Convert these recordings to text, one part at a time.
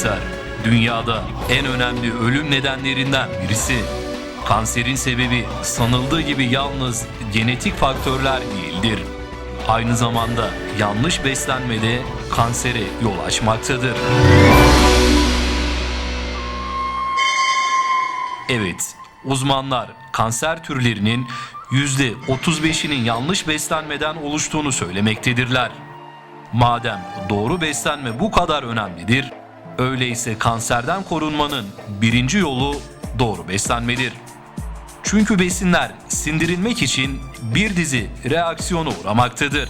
Kanser, dünyada en önemli ölüm nedenlerinden birisi. Kanserin sebebi sanıldığı gibi yalnız genetik faktörler değildir. Aynı zamanda yanlış beslenme de kansere yol açmaktadır. Evet, uzmanlar kanser türlerinin %35'inin yanlış beslenmeden oluştuğunu söylemektedirler. Madem doğru beslenme bu kadar önemlidir, öyleyse kanserden korunmanın birinci yolu doğru beslenmedir. Çünkü besinler sindirilmek için bir dizi reaksiyona uğramaktadır.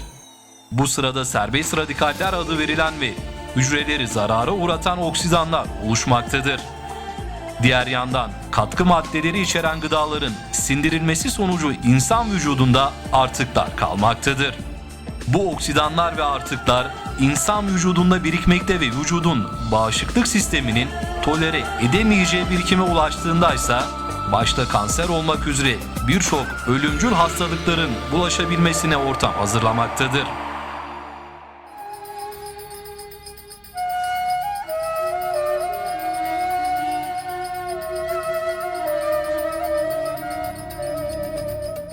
Bu sırada serbest radikaller adı verilen ve hücreleri zarara uğratan oksidanlar oluşmaktadır. Diğer yandan katkı maddeleri içeren gıdaların sindirilmesi sonucu insan vücudunda artıklar kalmaktadır. Bu oksidanlar ve artıklar insan vücudunda birikmekte ve vücudun bağışıklık sisteminin tolere edemeyeceği birikime ulaştığındaysa başta kanser olmak üzere birçok ölümcül hastalıkların bulaşabilmesine ortam hazırlamaktadır.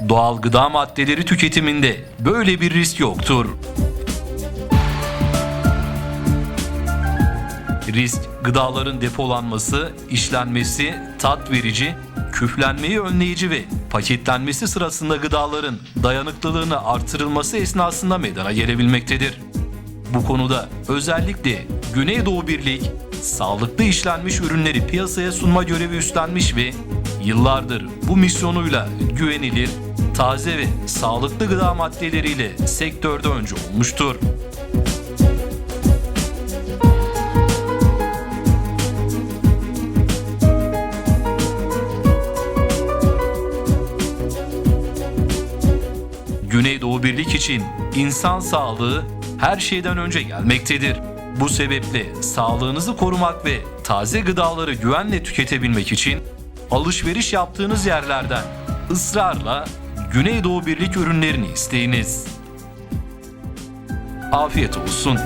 Doğal gıda maddeleri tüketiminde böyle bir risk yoktur. Risk gıdaların depolanması, işlenmesi, tat verici, küflenmeyi önleyici ve paketlenmesi sırasında gıdaların dayanıklılığını artırılması esnasında meydana gelebilmektedir. Bu konuda özellikle Güneydoğu Birlik sağlıklı işlenmiş ürünleri piyasaya sunma görevi üstlenmiş ve yıllardır bu misyonuyla güvenilir, taze ve sağlıklı gıda maddeleriyle sektörde önce olmuştur. Güneydoğu Birlik için insan sağlığı her şeyden önce gelmektedir. Bu sebeple sağlığınızı korumak ve taze gıdaları güvenle tüketebilmek için alışveriş yaptığınız yerlerden ısrarla Güneydoğu Birlik ürünlerini isteyiniz. Afiyet olsun.